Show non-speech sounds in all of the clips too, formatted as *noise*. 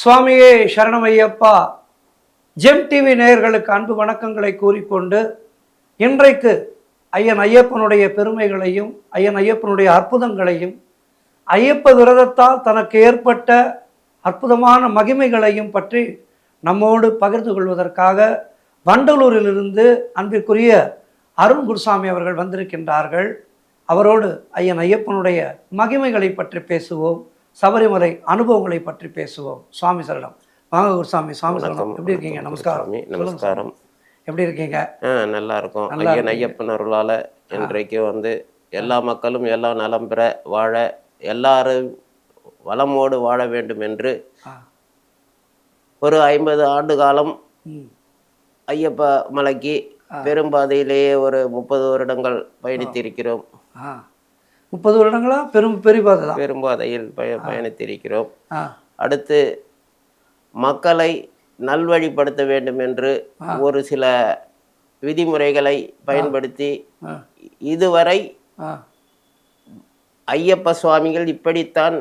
சுவாமியே சரணமையப்பா. GeM TV நேயர்களுக்கு அன்பு வணக்கங்களை கூறிக்கொண்டு இன்றைக்கு ஐயன் ஐயப்பனுடைய பெருமைகளையும் ஐயன் ஐயப்பனுடைய அற்புதங்களையும் ஐயப்ப விரதத்தால் தனக்கு ஏற்பட்ட அற்புதமான மகிமைகளையும் பற்றி நம்மோடு பகிர்ந்து கொள்வதற்காக வண்டலூரிலிருந்து அன்பிற்குரிய அருண் குருசாமி அவர்கள் வந்திருக்கின்றார்கள். அவரோடு ஐயன் ஐயப்பனுடைய மகிமைகளை பற்றி பேசுவோம். சபரிமலை அனுபவங்களை பற்றி பேசுவோம். சுவாமி சரணம். வாங்க குருசாமி சுவாமி சரணம். எப்படி இருக்கீங்க? நமஸ்காரம். நமஸ்காரம். எப்படி இருக்கீங்க? நல்லா இருக்கும். ஐயன். ஐயப்பன் அருளால இன்றைக்கு வந்து எல்லா மக்களும் எல்லாம் நலம் பெற வாழ எல்லாரும் வளமோடு வாழ வேண்டும் என்று. ஒரு ஐம்பது ஆண்டு காலம் ஐயப்ப மலைக்கு பெரும்பாதையிலேயே ஒரு முப்பது வருடங்கள் பயணித்திருக்கிறோம். முப்பது வருடங்களா? பெரும் பெரியபாதை தான் பெரும்பாதையில் பய பயணித்திருக்கிறோம். அடுத்து மக்களை நல்வழிப்படுத்த வேண்டும் என்று ஒரு சில விதிமுறைகளை பயன்படுத்தி இதுவரை ஐயப்ப சுவாமிகள் இப்படித்தான்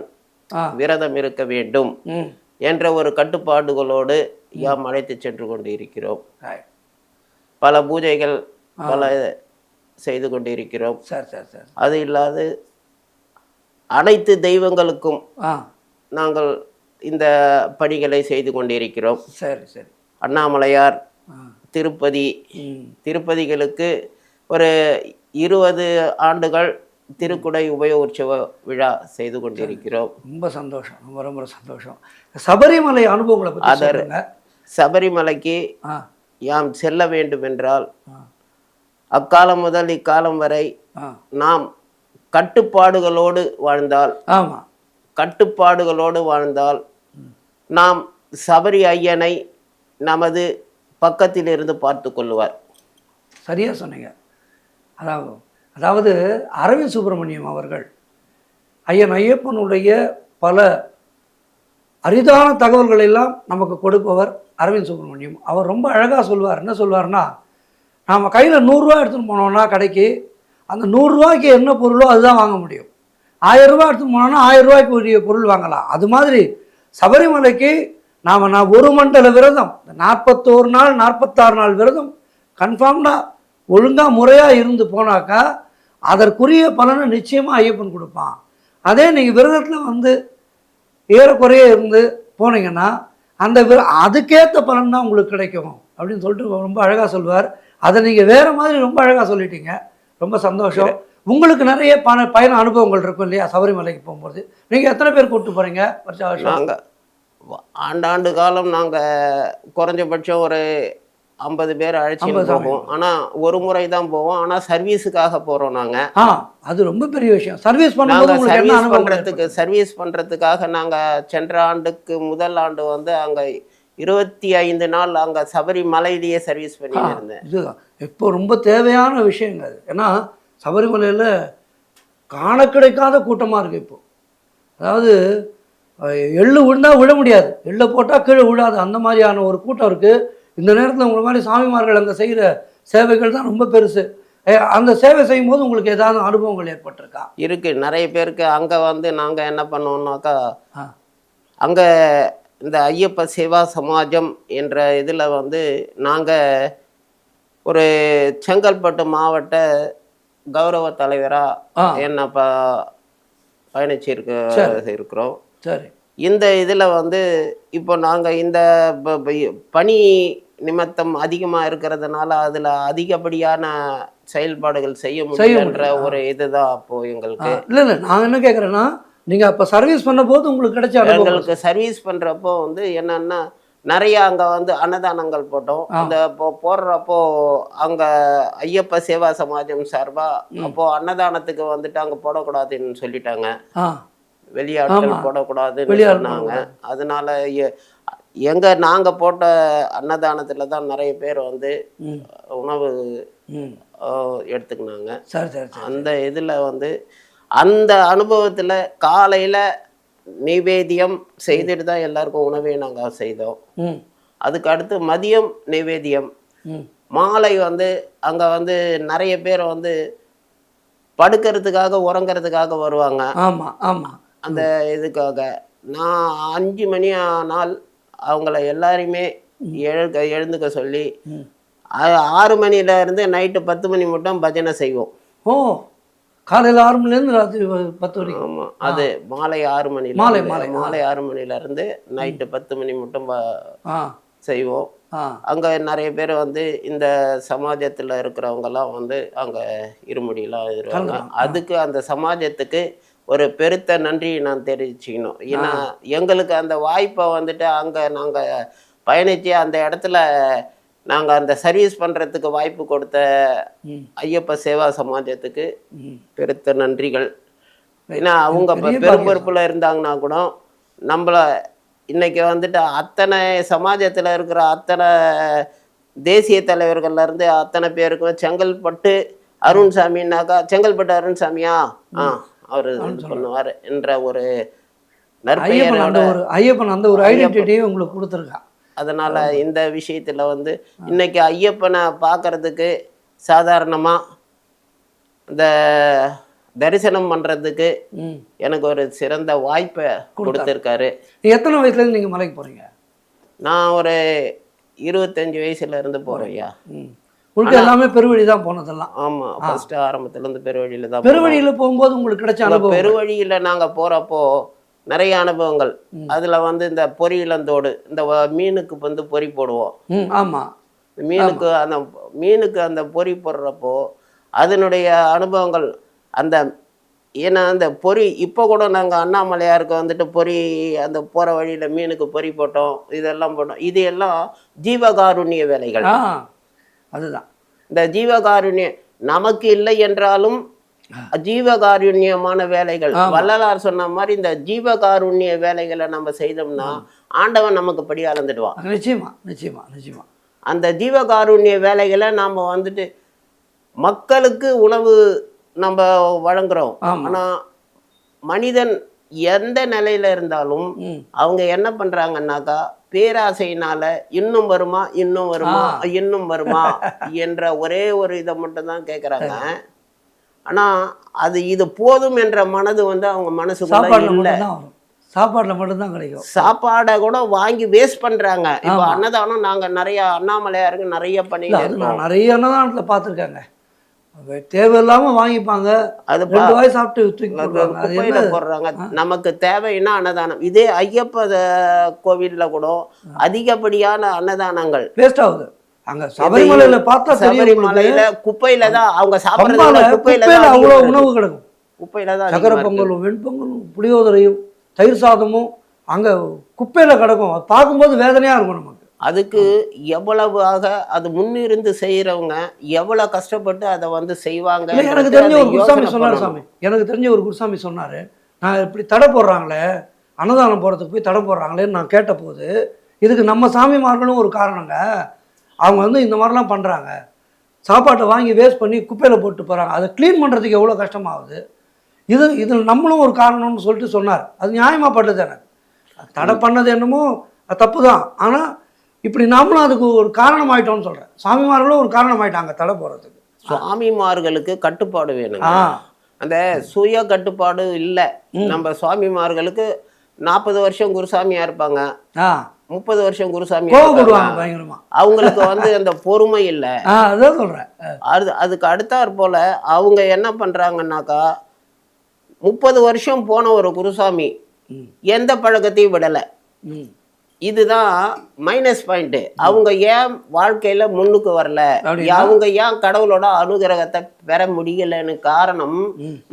விரதம் இருக்க வேண்டும் என்ற ஒரு கட்டுப்பாடுகளோடு யாம் அழைத்து சென்று கொண்டு இருக்கிறோம். பல பூஜைகள் பல செய்து கொண்டு இருக்கிறோம் சரி சரி சரி. அது இல்லாது அனைத்து தெய்வங்களுக்கும் நாங்கள் இந்த பணிகளை செய்து கொண்டிருக்கிறோம். சரி சரி. அண்ணாமலையார் திருப்பதி திருப்பதிகளுக்கு ஒரு இருபது ஆண்டுகள் திருக்குடை உபய உற்சவ விழா செய்து கொண்டிருக்கிறோம். ரொம்ப சந்தோஷம் ரொம்ப ரொம்ப சந்தோஷம். சபரிமலை அனுபவங்களை அதர் சபரிமலைக்கு யாம் செல்ல வேண்டும் என்றால் அக்காலம் முதல் இக்காலம் வரை நாம் கட்டுப்பாடுகளோடு வாழ்ந்தால் ஆமாம் கட்டுப்பாடுகளோடு வாழ்ந்தால் நாம் சபரி ஐயனை நமது பக்கத்தில் இருந்து பார்த்து கொள்வார் சரியாக சொன்னீங்க. அதாவது அதாவது அரவிந்த் சுப்பிரமணியம் அவர்கள் ஐயன் ஐயப்பனுடைய பல அரிதான தகவல்கள் எல்லாம் நமக்கு கொடுப்பவர் அரவிந்த் சுப்பிரமணியம். அவர் ரொம்ப அழகாக சொல்வார். என்ன சொல்வார்னா நாம் கையில் நூறுரூவா எடுத்துன்னு போனோம்னா கடைக்கு அந்த நூறுரூவாய்க்கு என்ன பொருளோ அதுதான் வாங்க முடியும். ஆயிரம் ரூபாய் போனோன்னா போனோம்னா ஆயிரம் ரூபாய்க்கு உரிய பொருள் வாங்கலாம். அது மாதிரி சபரிமலைக்கு நாம் நான் ஒரு மண்டல விரதம் இந்த நாற்பத்தோரு நாள் நாற்பத்தாறு நாள் விரதம் கன்ஃபார்ம்டாக ஒழுங்காக முறையாக இருந்து போனாக்கா அதற்குரிய பலனை நிச்சயமாக ஐயப்பன் கொடுப்பான். அதே நீங்கள் விரதத்தில் வந்து ஏறக்குறைய இருந்து போனீங்கன்னா அந்த விர அதுக்கேற்ற பலன் தான் உங்களுக்கு கிடைக்கும் அப்படின்னு சொல்லிட்டு ரொம்ப அழகாக சொல்வார். அதை நீங்கள் வேறு மாதிரி ரொம்ப அழகாக சொல்லிட்டீங்க. ரொம்ப சந்தோஷம். உங்களுக்கு நிறைய பண பயண அனுபவங்கள் இருக்கும் இல்லையா? சபரிமலைக்கு போகும்போது. நீங்கள் எத்தனை பேர் கூப்பிட்டு போகிறீங்க வருஷ வருஷம்? நாங்கள் ஆண்டாண்டு காலம் நாங்கள் குறைஞ்சபட்சம் ஒரு ஐம்பது பேர் அழைச்சிட்டு போவோம். ஆனால் ஒரு முறை தான் போவோம். ஆனால் சர்வீஸுக்காக போகிறோம் நாங்கள் ஆ அது ரொம்ப பெரிய விஷயம். சர்வீஸ் என்ன சர்வீஸ் பண்ணுறதுக்கு சர்வீஸ் பண்ணுறதுக்காக நாங்கள் சென்ற ஆண்டுக்கு முதல் ஆண்டு வந்து அங்கே இருபத்தி ஐந்து நாள் அங்கே சபரிமலையிலேயே சர்வீஸ் பண்ணிட்டு இருந்தேன் இதுதான். இப்போ ரொம்ப தேவையான விஷயங்க அது ஏன்னா சபரிமலையில் காண கிடைக்காத கூட்டமாக இருக்குது இப்போ. அதாவது எள்ளு விழுந்தா விழ முடியாது. எள்ளை போட்டால் கீழே விழாது. அந்த மாதிரியான ஒரு கூட்டம் இருக்குது இந்த நேரத்தில் உங்களை மாதிரி சாமிமார்கள் அங்கே செய்கிற சேவைகள் தான் ரொம்ப பெருசு. அந்த சேவை செய்யும்போது உங்களுக்கு ஏதாவது அனுபவங்கள் ஏற்பட்டிருக்கா? இருக்கு. நிறைய பேருக்கு அங்கே வந்து நாங்கள் என்ன பண்ணோம்னாக்கா ஆ. அங்கே இந்த ஐயப்ப சேவா சமாஜம் என்ற இதில் வந்து நாங்கள் ஒரு செங்கல்பட்டு மாவட்ட கௌரவ. தலைவராக என்ன ப பயணிச்சிருக்க இருக்கிறோம். சரி. இந்த இதில் வந்து இப்போ நாங்கள் இந்த பணி நிமித்தம் அதிகமாக இருக்கிறதுனால அதில் அதிகப்படியான செயல்பாடுகள் செய்ய முடியலன்ற முடியல. ஒரு இதுதான் அப்போ எங்களுக்கு. இல்லை இல்லை நான் என்ன கேட்குறேன்னா நீங்கள் அப்போ சர்வீஸ் பண்ணும்போது உங்களுக்கு கிடைச்ச எங்களுக்கு சர்வீஸ் பண்றப்போ வந்து என்னன்னா நிறைய அங்க வந்து அன்னதானங்கள் போட்டோம். அந்த இப்போ போடுறப்போ அங்க ஐயப்ப சேவா சமாஜம் சார்பா அப்போ அன்னதானத்துக்கு வந்துட்டு அங்க போடக்கூடாதுன்னு சொல்லிட்டாங்க. வெளியாட்கள். போடக்கூடாதுன்னு சொன்னாங்க. அதனால எங்க நாங்க போட்ட அன்னதானத்துல தான் நிறைய பேர் வந்து உணவு எடுத்துக்கினாங்க. அந்த இதில் வந்து அந்த அனுபவத்தில் காலையில் நைவேத்தியம் செய்துட்டு தான் எல்லாருக்கும் உணவே நாங்கள் செய்தோம். அதுக்கு அடுத்து மதியம் நைவேத்தியம். ம். மாலை வந்து அங்கே வந்து நிறைய பேர் வந்து படுக்கிறதுக்காக உறங்கிறதுக்காக வருவாங்க. ஆமாம் ஆமாம் அந்த இதுக்காக. நான் அஞ்சு மணி ஆனால் அவங்கள எல்லாரையுமே எழுக எழுந்துக்க சொல்லி ஆறு மணில இருந்து நைட்டு பத்து மணி மட்டும் பஜனை செய்வோம். ஓ. காலையில் ஆறு மணிலேருந்து ராத்திரி பத்து வரைக்கும். ஆமா அது மாலை ஆறு மணில மாலை, மாலை. மாலை ஆறு மணில இருந்து நைட்டு பத்து மணி மட்டும் செய்வோம். அங்க நிறைய பேர் வந்து இந்த சமாஜத்துல இருக்கிறவங்கலாம் வந்து அங்க இருமுடியெல்லாம் இருக்காங்க. அதுக்கு அந்த சமாஜத்துக்கு ஒரு பெருத்த நன்றி நான் தெரிவிச்சுக்கணும். ஏன்னா எங்களுக்கு அந்த வாய்ப்பை வந்துட்டு அங்க நாங்க பயணிச்சு அந்த இடத்துல நாங்க அந்த சர்வீஸ் பண்றதுக்கு வாய்ப்பு கொடுத்த ஐயப்ப சேவா சமாஜத்துக்கு பெருத்த நன்றிகள். ஏன்னா அவங்க பெரும்பொறுப்பில் இருந்தாங்கன்னா கூட நம்மள இன்னைக்கு வந்துட்டு அத்தனை சமாஜத்தில் இருக்கிற அத்தனை தேசிய தலைவர்கள்ல இருந்து அத்தனை பேருக்கும் செங்கல்பட்டு அருண்சாமின்னாக்கா செங்கல்பட்டு அருண்சாமியா? ஆ அவர் பண்ணுவார் என்ற ஒரு ஐயப்பன் அந்த நற்பெயரோட ஒரு ஐயப்பன் அந்த ஒரு ஐடென்டிட்டியை உங்களுக்கு கொடுத்துருக்கான் அதனால இந்த விஷயத்துல வந்து இன்னைக்கு ஐயப்பனை பார்க்கறதுக்கு சாதாரணமா இந்த தரிசனம் பண்றதுக்கு ம். எனக்கு ஒரு சிறந்த வாய்ப்பை கொடுத்துருக்காரு. எத்தனை வயசுலேருந்து நீங்கள் மலைக்கு போகிறீங்க நான் ஒரு இருபத்தஞ்சு வயசுல இருந்து போறேன் ஐயா. ம். உங்களுக்கு எல்லாமே பெருவழி தான் போனதெல்லாம். ஆமா ஃபர்ஸ்ட் ஆரம்பத்துல இருந்து பெருவழியில தான். பெருவழியில் போகும்போது உங்களுக்கு கிடைச்ச பெருவழியில நாங்க போறப்போ நிறைய அனுபவங்கள். அதுல வந்து இந்த பொரி இளந்தோடு இந்த மீனுக்கு வந்து பொறி போடுவோம். ஆமாம் மீனுக்கு அந்த மீனுக்கு அந்த பொறி போடுறப்போ அதனுடைய அனுபவங்கள் அந்த ஏன்னா அந்த பொறி இப்போ கூட நாங்கள் அண்ணாமலையாருக்கு வந்துட்டு பொறி அந்த போகிற வழியில் மீனுக்கு பொறி போட்டோம் இதெல்லாம் போட்டோம். இது எல்லாம் ஜீவகாருண்ய வேலைகள். அதுதான். இந்த ஜீவகாருண்ய நமக்கு இல்லை என்றாலும் ஜீவகாருண்யமான வேலைகள். வள்ளலார் சொன்ன மாதிரி இந்த ஜீவகாருண்ய வேலைகளை நம்ம செய்தோம்னா ஆண்டவன் நமக்கு படி அளந்துடுவான். நிச்சயமா நிச்சயமா நிச்சயமா. அந்த ஜீவகாருண்ய வேலைகளை நாம் வந்துட்டு மக்களுக்கு உணவு நம்ம வழங்குறோம். ஆமா. ஆனா மனிதன் எந்த நிலையில இருந்தாலும் அவங்க என்ன பண்றாங்கன்னாக்கா பேராசையினால இன்னும் வருமா இன்னும் வருமா இன்னும் வருமா *laughs* என்ற ஒரே ஒரு இதை மட்டும் தான் கேட்குறாங்க ஆனா அது இது போதும் என்ற மனது வந்து அவங்க மனசுக்குள்ள சாப்பாட்டில் இல்லை. சாப்பாட்டில் மட்டும்தான் கிடைக்கும். சாப்பாடை கூட வாங்கி வேஸ்ட் பண்றாங்க. இப்போ அன்னதானம் நாங்க நிறைய அண்ணாமலையாருக்கு நிறைய இருக்கோம் நான் நிறைய அன்னதானத்தில் பார்த்துருக்கேங்க. தேவையில்லாமல் வாங்கிப்பாங்க. அது ரெண்டு வாய் சாப்பிட்டு போடுறாங்க. நமக்கு தேவைன்னா அன்னதானம். இதே ஐயப்ப கோவில்ல கூட அதிகப்படியான அன்னதானங்கள் வேஸ்ட் ஆகுது. அங்க சபரிமலையில பார்த்தா. சபரிமலையில குப்பையில தான் அவங்க சாப்பிடுறத குப்பையில அவ்வளோ உணவு. கிடக்கும் குப்பையில தான் சக்கரை. பொங்கலும் வெண்பொங்கலும் புளியோதரையும் தயிர் சாதமும் அங்க குப்பையில கிடக்கும் அது பார்க்கும்போது வேதனையா இருக்கும் நமக்கு அதுக்கு எவ்வளவாக அது முன்னிருந்து செய்யறவங்க எவ்வளவு கஷ்டப்பட்டு அதை வந்து செய்வாங்க எனக்கு தெரிஞ்ச ஒரு குருசாமி சொன்னார் சாமி எனக்கு தெரிஞ்ச ஒரு குருசாமி சொன்னார் நான் இப்படி தடை போடுறாங்களே அன்னதானம் போகிறதுக்கு போய் தடை போடுறாங்களேன்னு நான் கேட்டபோது இதுக்கு நம்ம சாமிமார்களும் ஒரு காரணங்க அவங்க வந்து இந்த மாதிரிலாம் பண்ணுறாங்க சாப்பாட்டை வாங்கி வேஸ்ட் பண்ணி குப்பையில் போட்டு போகிறாங்க அதை க்ளீன் பண்ணுறதுக்கு எவ்வளோ கஷ்டமாகுது? இது இதில் நம்மளும் ஒரு காரணம்னு சொல்லிட்டு சொன்னார். அது நியாயமாக பட்டது எனக்கு. தடை பண்ணது என்னமோ அது தப்பு தான். ஆனால் இப்படி நாமளும் அதுக்கு ஒரு காரணம் ஆயிட்டோம்னு சொல்கிறேன் சாமிமார்களும் ஒரு காரணம் ஆயிட்டாங்க தடை போடுறதுக்கு. சுவாமிமார்களுக்கு கட்டுப்பாடு ஆ. அந்த சுய கட்டுப்பாடு இல்லை. நம்ம சுவாமிமார்களுக்கு நாற்பது வருஷம் குருசாமியா இருப்பாங்க. ஆ. முப்பது வருஷம் குருசாமி கோவப்படுவாங்க அவங்களுக்கு வந்து அந்த பொறுமை இல்லை. அதான் சொல்றேன். அது அதுக்கு அடுத்தாற் போல அவங்க என்ன பண்றாங்கன்னாக்கா முப்பது வருஷம் போன ஒரு குருசாமி. எந்த பழக்கத்தையும் விடலை. இதுதான் மைனஸ் பாயிண்ட் அவங்க ஏன் வாழ்க்கையில முன்னுக்கு வரல? அவங்க ஏன் கடவுளோட அனுகிரகத்தை பெற முடியலன்னு காரணம்.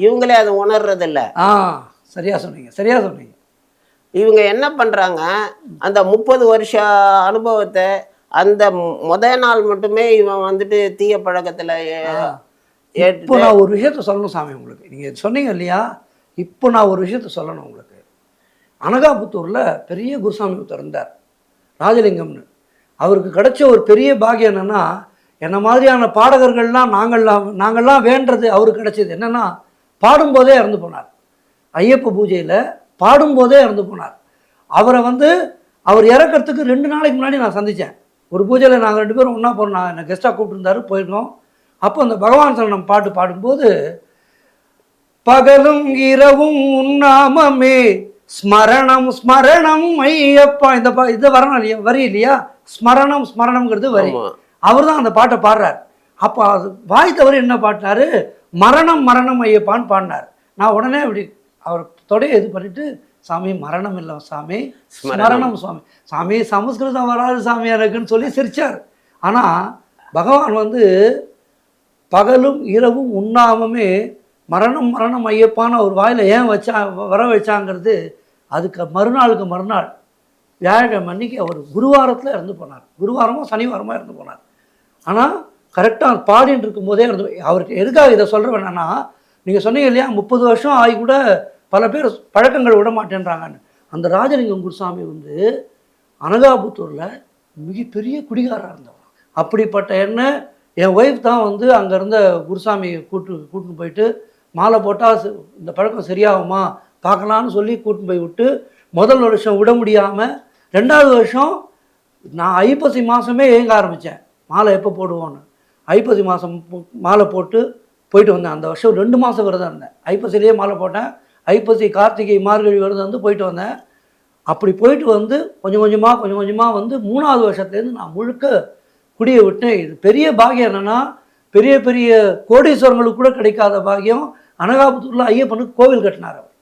இவங்களே அதை உணர்றதில்ல. ஆ சரியா சொன்னீங்க சரியா சொன்னீங்க. இவங்க என்ன பண்றாங்க? அந்த முப்பது வருஷ அனுபவத்தை அந்த முத நாள் மட்டுமே இவன் வந்துட்டு தீய பழக்கத்துல இப்போ நான் ஒரு விஷயத்த சொல்லணும் சாமி உங்களுக்கு. நீங்க சொன்னீங்க இல்லையா? இப்போ நான் ஒரு விஷயத்த சொல்லணும் உங்களுக்கு. அனகாபுத்தூர்ல பெரிய குருசாமி ஒருத்தர் இருந்தார். ராஜலிங்கம்னு. அவருக்கு கிடைச்ச ஒரு பெரிய பாக்கியம் என்னன்னா என்ன மாதிரியான பாடகர்கள்லாம் நாங்கள்லாம் நாங்கள்லாம் வேண்டது அவருக்கு கிடைச்சது என்னன்னா பாடும்போதே இறந்து போனார். ஐயப்ப பூஜையில் பாடும்போதே இறந்து போனார். அவரை வந்து அவர் இறக்கறதுக்கு ரெண்டு நாளைக்கு முன்னாடி நான் சந்தித்தேன் ஒரு பூஜையில் நாங்கள் ரெண்டு பேரும் ஒன்றா போனோம் நான் என்னை கெஸ்ட்டாக கூப்பிட்டுருந்தாரு போயிருக்கோம் அப்போ அந்த பகவான் சரணம் பாட்டு பாடும்போது பகலும் இரவும் உன்னாமமே ஸ்மரணம் ஸ்மரணம் ஐயப்பா. இந்த பா இது வரணும் இல்லையா? வரி இல்லையா? ஸ்மரணம் ஸ்மரணம்ங்கிறது வரி. அவர் தான் அந்த பாட்டை பாடுறார். அப்போ அது வாய் தவறு என்ன பாடினாரு? மரணம் மரணம் ஐயப்பான்னு பாடினார். நான் உடனே அப்படி அவர் தொடையை இது பண்ணிட்டு சாமி மரணம் இல்லை சாமி. ஸ்மரணம். சுவாமி. சாமி சமஸ்கிருதம் வராது சாமி எனக்குன்னு சொல்லி சிரிச்சார். ஆனால் பகவான் வந்து பகலும் இரவும் உண்ணாமமே மரணம் மரணம் ஐயப்பான்னு அவர் வாயில் ஏன் வச்சா வர வச்சாங்கிறது அதுக்கு மறுநாளுக்கு மறுநாள் வியாழக்கிழமை அன்னைக்கு அவர் குருவாரத்தில் இறந்து போனார். குருவாரமோ சனிவாரமோ இறந்து போனார். ஆனால் கரெக்டாக பாடின்னு இருக்கும்போதே இறந்து அவருக்கு எதுக்காக இதை சொல்கிறேன் என்னன்னா நீங்கள் சொன்னீங்க இல்லையா முப்பது வருஷம் ஆகி கூட பல பேர் பழக்கங்கள் விட மாட்டேன்றாங்கன்னு. அந்த ராஜலிங்கம் குருசாமி வந்து அனகாபுத்தூரில் மிகப்பெரிய குடிகாரராக இருந்தவர். அப்படிப்பட்ட என்ன? என் ஒய்ஃப் தான் வந்து அங்கே இருந்த குருசாமியை கூட்டு கூட்டின்னு போயிட்டு மாலை போட்டால் இந்த பழக்கம் சரியாகுமா? பார்க்கலான்னு சொல்லி கூட்டின்னு போய் விட்டு முதல் வருஷம் விட முடியாமல் ரெண்டாவது வருஷம் நான் ஐப்பசி மாதமே ஏங்க ஆரம்பித்தேன் மாலை எப்போ போடுவோன்னு ஐப்பசி மாதம் மாலை போட்டு போயிட்டு வந்தேன். அந்த வருஷம் ரெண்டு மாதம் விரதம் இருந்தேன். ஐப்பசிலேயே மாலை போட்டேன். ஐப்பசி கார்த்திகை மார்கழி விரதம் வந்து போயிட்டு வந்தேன். அப்படி போயிட்டு வந்து கொஞ்சம் கொஞ்சமாக கொஞ்சம் கொஞ்சமாக வந்து மூணாவது வருஷத்துலேருந்து நான் முழுக்க குடியை விட்டேன். இது பெரிய பாக்கியம் என்னென்னா பெரிய பெரிய கோடீஸ்வரங்களுக்கு கூட கிடைக்காத பாக்கியம். அனகாபுத்தூரில் ஐயப்பனுக்கு கோவில் கட்டினார் அவர்.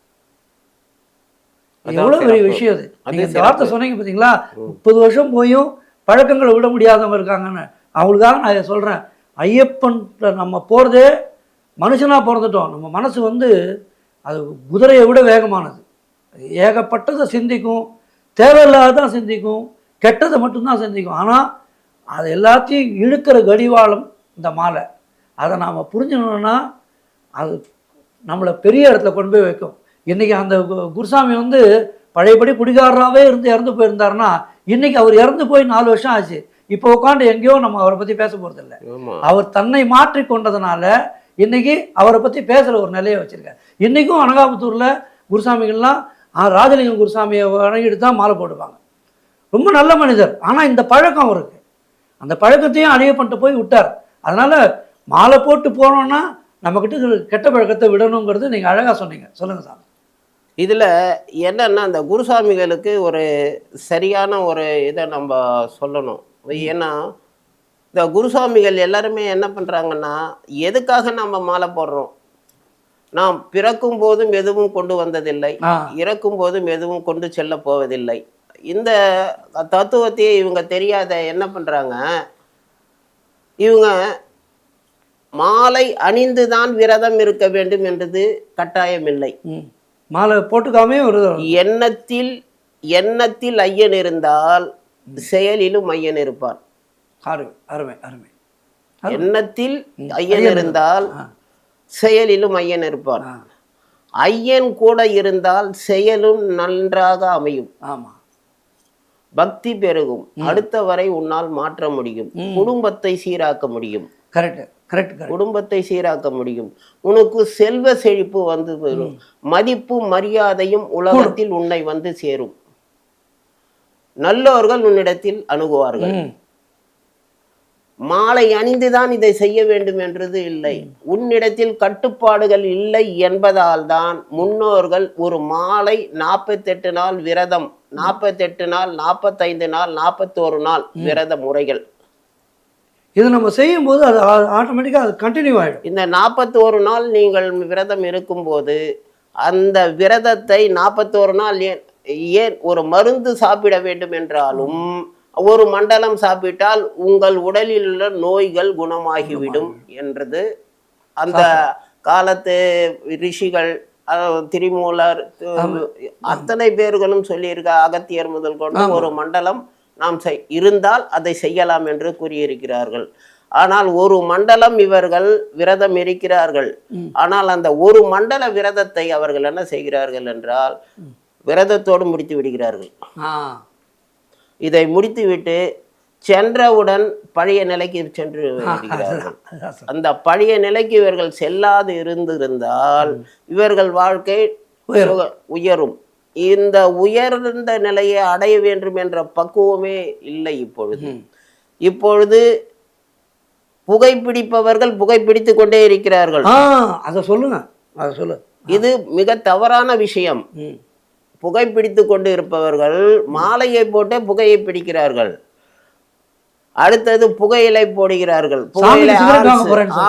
எவ்வளோ பெரிய. விஷயம் அது. நீங்கள் இந்த வார்த்தை. சொன்னீங்க பார்த்தீங்களா? முப்பது வருஷம் போயும் பழக்கங்களை விட முடியாதவங்க இருக்காங்கன்னு. அவங்களுக்காக நான் சொல்கிறேன் ஐயப்பன் நம்ம போகிறதே மனுஷனாக பிறந்துட்டோம். நம்ம மனசு வந்து அது குதிரையை விட வேகமானது. ஏகப்பட்டதை சிந்திக்கும். தேவையில்லாதான் சிந்திக்கும். கெட்டதை மட்டும்தான் சிந்திக்கும். ஆனால் அது எல்லாத்தையும் இழுக்கிற கடிவாளம் இந்த மாலை. அதை நாம் புரிஞ்சுக்கணுன்னா அது நம்மளை பெரிய இடத்துல கொண்டு போய் வைக்கும். இன்றைக்கி அந்த குருசாமி வந்து பழையபடி குடிகாரராகவே இருந்து இறந்து போயிருந்தாருன்னா இன்றைக்கி அவர் இறந்து போய் நாலு வருஷம் ஆச்சு. இப்போ உட்காந்து எங்கேயோ நம்ம அவரை பற்றி பேச போகிறதில்ல அவர் தன்னை மாற்றி கொண்டதுனால இன்றைக்கி அவரை பற்றி பேசுகிற ஒரு நிலையை வச்சுருக்கார். இன்றைக்கும் அனகாபுத்தூரில் குருசாமிகள்லாம் ராஜலிங்கம் குருசாமியை வணங்கிட்டு தான் மாலை போட்டுப்பாங்க. ரொம்ப நல்ல மனிதர். ஆனால் இந்த பழக்கம் அவருக்கு. அந்த பழக்கத்தையும் அழிய பண்ணிட்டு போய் விட்டார். அதனால் மாலை போட்டு போனோன்னா நம்மக்கிட்ட கெட்ட பழக்கத்தை விடணுங்கிறது நீங்கள் அழகாக சொன்னீங்க. சொல்லுங்கள் சார் இதில் என்னென்னா அந்த குருசாமிகளுக்கு ஒரு சரியான ஒரு இதை நம்ம சொல்லணும். ஏன்னா இந்த குருசாமிகள் எல்லாருமே என்ன பண்ணுறாங்கன்னா எதுக்காக நம்ம மாலை போடுறோம்? நாம் பிறக்கும் போதும் எதுவும் கொண்டு வந்ததில்லை. இறக்கும் போதும் எதுவும் கொண்டு செல்ல போவதில்லை. இந்த தத்துவத்தையே இவங்க தெரியாத என்ன பண்ணுறாங்க இவங்க மாலை அணிந்துதான் விரதம் இருக்க வேண்டும் என்றது கட்டாயமில்லை. மாலை போட்டுக்காமே ஒரு எண்ணத்தில் எண்ணத்தில் ஐயன் இருந்தால் செயலிலும் ஐயன் இருப்பான் அருமை அருமை எண்ணத்தில் ஐயன் இருந்தால் செயலிலும் ஐயன் இருப்பான். ஐயன் கூட இருந்தால் செயலும் நன்றாக அமையும். ஆமாம் பக்தி பெருகும். அடுத்த வரை உன்னால் மாற்ற முடியும். குடும்பத்தை சீராக்க முடியும். கரெக்டு கரெக்ட் குடும்பத்தை சீராக்க முடியும். உனக்கு செல்வ செழிப்பு வந்து வரும் மதிப்பு மரியாதையும் உலகத்தில் உன்னை வந்து சேரும். நல்லோர்கள் உன்னிடத்தில் அணுகுவார்கள். மாலை அணிந்துதான் இதை செய்ய வேண்டும் என்றது இல்லை. உன்னிடத்தில் கட்டுப்பாடுகள் இல்லை என்பதால் தான் முன்னோர்கள் ஒரு மாலை நாற்பத்தெட்டு நாள் விரதம் நாற்பத்தெட்டு நாள் நாற்பத்தைந்து நாள் நாற்பத்தோரு நாள் விரத முறைகள். இது நம்ம செய்யும்போது அது ஆட்டோமேட்டிக்காக அது கண்டினியூ ஆகிடும் இந்த நாற்பத்தோரு நாள் நீங்கள் விரதம் இருக்கும்போது அந்த விரதத்தை நாற்பத்தோரு நாள் ஏன் ஏன் ஒரு மருந்து சாப்பிட வேண்டும் என்றாலும் ஒரு மண்டலம் சாப்பிட்டால் உங்கள் உடலில் உள்ள நோய்கள் குணமாகிவிடும் என்றது. அந்த காலத்து ரிஷிகள் திரிமூலர் அத்தனை பேர்களும் சொல்லியிருக்க அகத்தியர் முதல் கொண்டு ஒரு மண்டலம் நாம் செய் இருந்தால் அதை செய்யலாம் என்று கூறியிருக்கிறார்கள். ஆனால் ஒரு மண்டலம் இவர்கள் விரதம் இருக்கிறார்கள். ஆனால் அந்த ஒரு மண்டல விரதத்தை அவர்கள் என்ன செய்கிறார்கள் என்றால் விரதத்தோடு முடித்து விடுகிறார்கள். இதை முடித்துவிட்டு சென்றவுடன் பழைய நிலைக்கு சென்று அந்த பழைய நிலைக்கு இவர்கள் செல்லாது இருந்திருந்தால் இவர்கள் வாழ்க்கை உயரும். இந்த உயர்ந்த நிலையை அடைய வேண்டும் என்ற பக்குவமே இல்லை இப்பொழுது. இப்பொழுது புகைப்பிடிப்பவர்கள் புகைப்பிடித்து கொண்டே இருக்கிறார்கள். அதை சொல்லுங்க அதை சொல்லு. இது மிக தவறான விஷயம். புகைப்பிடித்து கொண்டு இருப்பவர்கள் மாலையை போட்டே புகையை பிடிக்கிறார்கள். அடுத்தது புகையிலை போடுகிறார்கள். புகையிலை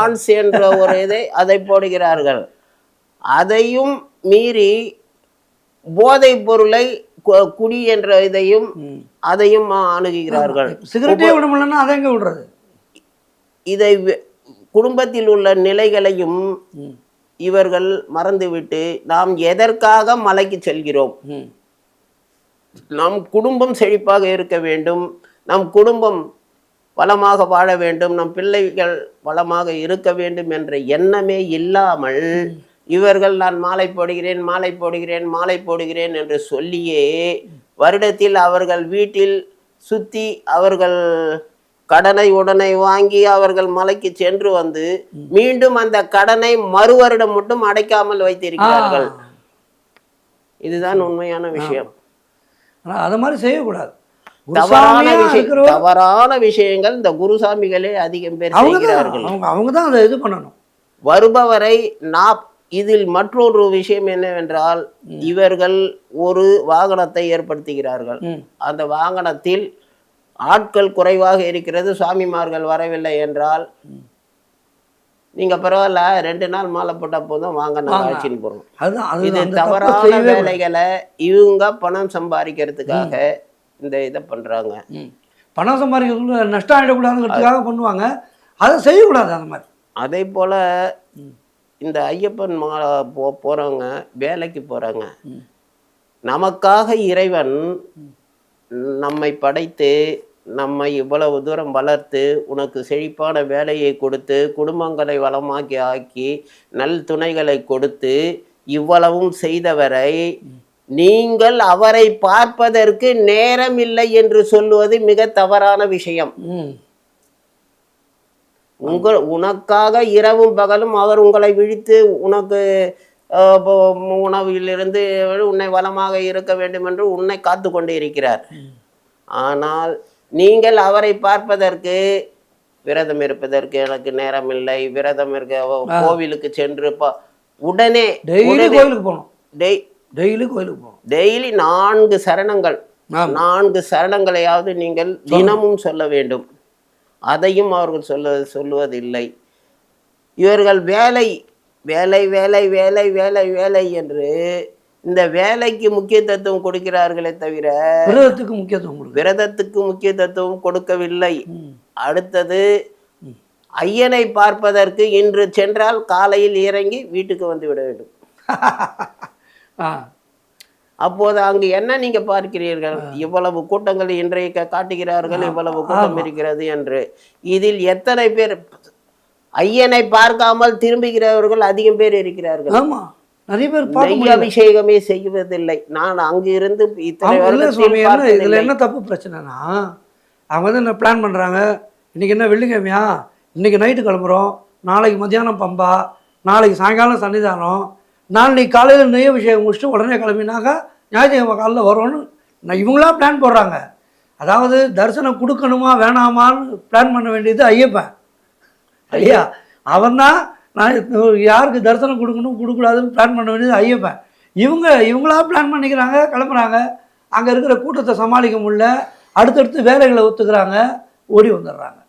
ஆன்ஸ் என்ற ஒரு இதை அதை போடுகிறார்கள். அதையும் மீறி போதைப் பொருளை குடி என்ற இதையும். அதையும் அணுகுகிறார்கள். சிகரெட்டே விட முடியலன்னா அதை எங்க விடுறது? இதை குடும்பத்தில் உள்ள நிலைகளையும். இவர்கள் மறந்துவிட்டு நாம் எதற்காக மலைக்கு செல்கிறோம். நம் குடும்பம் செழிப்பாக இருக்க வேண்டும். நம் குடும்பம் வளமாக வாழ வேண்டும். நம் பிள்ளைகள் வளமாக இருக்க வேண்டும் என்ற எண்ணமே இல்லாமல் இவர்கள் நான் மாலை போடுகிறேன் மாலை போடுகிறேன் மாலை போடுகிறேன் என்று சொல்லியே வருடத்தில் அவர்கள் வீட்டில் சுத்தி அவர்கள் கடனை உடனே வாங்கி அவர்கள் மலைக்கு சென்று வந்து மீண்டும் அந்த கடனை மறு வருடம் மட்டும் அடைக்காமல் வைத்திருக்கிறார்கள். இதுதான் உண்மையான விஷயம். அது மாதிரி செய்யக்கூடாது. தவறான விஷயம் தவறான விஷயங்கள் இந்த குருசாமிகளே அதிகம் பேர் அவங்க தான் செய்கிறார்கள். அவங்க தான் அதை இது பண்ணணும். வருபவரை நாப் இதில் மற்றொரு விஷயம் என்னவென்றால் இவர்கள் ஒரு வாகனத்தை ஏற்படுத்துகிறார்கள். அந்த வாகனத்தில் ஆட்கள் குறைவாக இருக்கிறது சுவாமிமார்கள் வரவில்லை என்றால் நீங்க பரவாயில்ல ரெண்டு நாள் மாலை போட்டா போதும் வாங்க நாங்கள் வாங்க. அழைச்சின்னு அதுதான் அது இது தவறான. வேலைகளை இவங்க பணம் சம்பாதிக்கிறதுக்காக இந்த இதை பண்றாங்க. பணம் சம்பாதிக்கிறதுக்குள்ள நஷ்டம் ஆகிடக்கூடாதுங்கிறதுக்காக பண்ணுவாங்க. அதை செய்யக்கூடாது அந்த மாதிரி. அதே போல இந்த ஐயப்பன் மா போ போறவங்க வேலைக்கு போறாங்க. நமக்காக இறைவன் நம்மை படைத்து நம்மை இவ்வளவு தூரம் வளர்த்து உனக்கு செழிப்பான வேலையை கொடுத்து குடும்பங்களை வளமாக்கி ஆக்கி நல் துணைகளை கொடுத்து இவ்வளவும் செய்தவரை நீங்கள் அவரை பார்ப்பதற்கு நேரம் இல்லை என்று சொல்லுவது மிக தவறான விஷயம். உங்கள் உனக்காக இரவும் பகலும் அவர் உங்களை விழித்து உனக்கு உணவிலிருந்து உன்னை வளமாக இருக்க வேண்டும் என்று உன்னை காத்து கொண்டு இருக்கிறார் ஆனால் நீங்கள் அவரை பார்ப்பதற்கு விரதம் இருப்பதற்கு எனக்கு நேரம் இல்லை விரதம் இருக்க கோவிலுக்கு சென்று உடனே டெய்லி கோயிலுக்கு போகணும். டெய் டெய்லி கோயிலுக்கு போகணும். டெய்லி நான்கு சரணங்கள். நான்கு சரணங்களையாவது நீங்கள் தினமும் சொல்ல வேண்டும். அதையும் அவர்கள் சொல்ல சொல்லுவதில்லை. இவர்கள் வேலை வேலை வேலை வேலை வேலை வேலை என்று இந்த வேலைக்கு முக்கியத்துவம் கொடுக்கிறார்களே தவிர விரதத்துக்கு முக்கியத்துவம் விரதத்துக்கு முக்கியத்துவம் கொடுக்கவில்லை. அடுத்தது ஐயனை பார்ப்பதற்கு இன்று சென்றால் காலையில் இறங்கி வீட்டுக்கு வந்து விட வேண்டும். *laughs* அப்போது அங்கு என்ன நீங்க பார்க்கிறீர்கள்? இவ்வளவு கூட்டங்கள் இன்றைய காட்டுகிறார்கள் இவ்வளவு கூட்டம் இருக்கிறது என்று. இதில் எத்தனை பேர் ஐயனை பார்க்காமல் திரும்புகிறவர்கள் அதிகம் பேர் இருக்கிறார்கள். ஆமா. நிறைய பேர் பார்க்க அபிஷேகமே செய்வதில்லை. நான் அங்கு இருந்து இதுல. என்ன தப்பு பிரச்சனைனா அவங்க வந்து என்ன பிளான் பண்றாங்க? இன்னைக்கு என்ன வெள்ளிக்கிழமையா? இன்னைக்கு நைட்டு கிளம்புறோம். நாளைக்கு மத்தியானம் பம்பா. நாளைக்கு சாயங்காலம் சன்னிதானம். நாளைக்கு காலையில் நெய் அபிஷேகம் முடிச்சுட்டு உடனே கிளம்பினாக்கா ஞாயிற்றுக்கிழமை காலைல வரோன்னு நான் இவங்களா பிளான் போடுறாங்க. அதாவது தரிசனம் கொடுக்கணுமா வேணாமான்னு பிளான் பண்ண வேண்டியது ஐயப்பன். ஐயா அவன் தான் நான் யாருக்கு தரிசனம் கொடுக்கணும் கொடுக்கூடாதுன்னு பிளான் பண்ண வேண்டியது ஐயப்பன். இவங்க இவங்களா பிளான் பண்ணிக்கிறாங்க கிளம்புறாங்க. அங்கே இருக்கிற கூட்டத்தை சமாளிக்க முடியல. அடுத்தடுத்து வேலைகளை ஒத்துக்கிறாங்க. ஓடி வந்துடுறாங்க.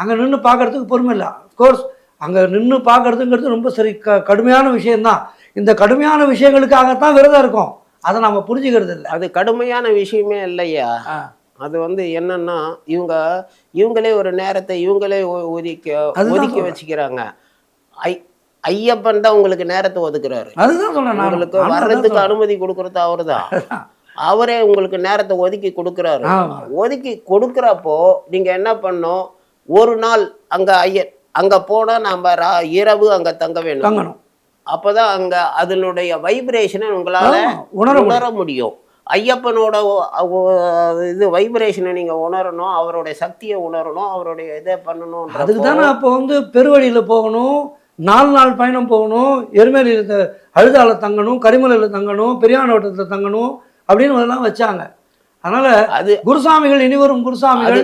அங்கே நின்று பார்க்கறதுக்கு பொறுமை இல்லை. கோர்ஸ் அங்கே நின்று பார்க்கறதுங்கிறது ரொம்ப சரி க கடுமையான விஷயம்தான். இந்த கடுமையான விஷயங்களுக்காகத்தான் விரதம் இருக்கும். அதை நம்ம புரிஞ்சுக்கிறது இல்லை. அது கடுமையான விஷயமே இல்லையா? அது வந்து என்னன்னா இவங்க இவங்களே ஒரு நேரத்தை இவங்களே ஒதுக்கி ஒதுக்கி. வச்சுக்கிறாங்க. ஐ ஐயப்பன் தான் உங்களுக்கு நேரத்தை ஒதுக்குறாரு. உங்களுக்கு வர்றதுக்கு. அனுமதி கொடுக்கறது அவர்தான். அவரே உங்களுக்கு நேரத்தை ஒதுக்கி கொடுக்குறாரு. ஒதுக்கி கொடுக்குறப்போ நீங்க என்ன பண்ணணும்? ஒரு நாள் அங்க ஐயர் அங்க போனா நாம இரவு அங்க தங்க வேணும். அப்பதான் அங்க அதனுடைய வைப்ரேஷனை உங்களால உணர முடியும். ஐயப்பனோட இது வைப்ரேஷனை நீங்க உணரணும் அவருடைய சக்தியை உணரணும் அவருடைய இதை பண்ணணும் அதுக்கு தானே அப்போ வந்து பெருவழியில் போகணும் நாலு நாள் பயணம் போகணும் எருமேலியில் அழுதால தங்கணும் கரிமலையில் தங்கணும் பெரியானோட்டத்தில் தங்கணும் அப்படின்னு அதெல்லாம் வச்சாங்க. அதனால அது குருசாமிகள் இனிவரும் குருசாமிகள்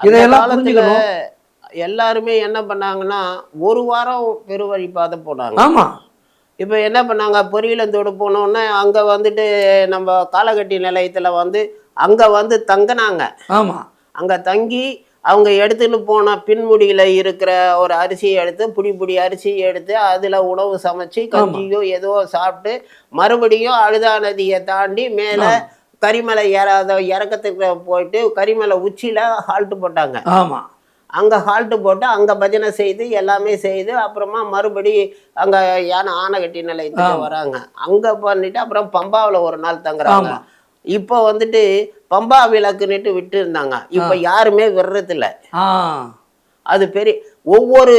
இதையெல்லாம் புரிஞ்சுக்கணும். எல்லாருமே என்ன பண்ணாங்கன்னா ஒரு வாரம் பெருவழி பாதை போனாங்க. ஆமா. இப்போ என்ன பண்ணாங்க? பொரியலந்தோடு போனோன்னே அங்கே வந்துட்டு நம்ம காலகட்டி நிலையத்தில் வந்து அங்கே வந்து தங்கினாங்க. ஆமாம் அங்கே தங்கி அவங்க எடுத்துன்னு போன பின்முடியில் இருக்கிற ஒரு அரிசியை எடுத்து புடி புடி அரிசி எடுத்து அதில் உணவு சமைச்சு கஞ்சியோ ஏதோ சாப்பிட்டு மறுபடியும் அழுதா நதியை தாண்டி மேலே கரிமலை ஏறாத இறக்கத்துக்கு போயிட்டு கரிமலை உச்சியில் ஹால்ட்டு போட்டாங்க. ஆமாம் அங்கே ஹால்ட்டு போட்டு அங்கே பஜனை செய்து எல்லாமே செய்து அப்புறமா மறுபடி அங்கே யானை ஆனைக்கட்டி நிலையத்துக்கு வராங்க. அங்கே பண்ணிட்டு அப்புறம் பம்பாவில் ஒரு நாள் தங்குறாங்க. இப்போ வந்துட்டு பம்பா விளக்குன்னுட்டு விட்டு இருந்தாங்க இப்போ யாருமே விடுறதில்ல. அது பெரிய ஒவ்வொரு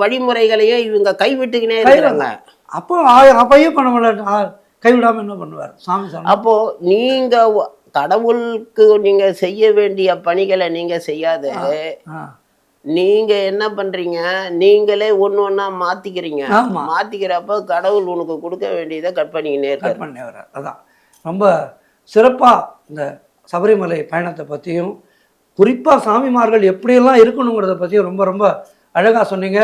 வழிமுறைகளையும் இவங்க கைவிட்டுக்கினே இருக்கிறாங்க. அப்போ அப்பையும் பண்ண மாட்டார் கைவிடாமல் என்ன பண்ணுவார்? சாமி அப்போ நீங்க வ- கடவுளுக்கு நீங்க செய்ய வேண்டிய பணிகளை நீங்க செய்யாத நீங்க என்ன பண்றீங்க? நீங்களே ஒண்ணு ஒண்ணா மாத்திக்கிறீங்க. மாத்திக்கிறப்ப கடவுள் உனக்கு கொடுக்க வேண்டியதை கட் பண்ணிக்கினே கட் பண்ணி அதான். ரொம்ப சிறப்பாக இந்த சபரிமலை பயணத்தை பற்றியும் குறிப்பாக சாமிமார்கள் எப்படியெல்லாம் இருக்கணுங்கிறத பற்றியும் ரொம்ப ரொம்ப அழகாக சொன்னீங்க.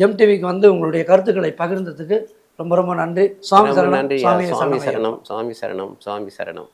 ஜெம் டிவிக்கு வந்து உங்களுடைய கருத்துக்களை பகிர்ந்ததுக்கு ரொம்ப ரொம்ப நன்றி. சுவாமி சரணம். நன்றி சுவாமியே சுவாமி சரணம் ஐயா. சரணம். சுவாமி சரணம். சுவாமி சரணம்.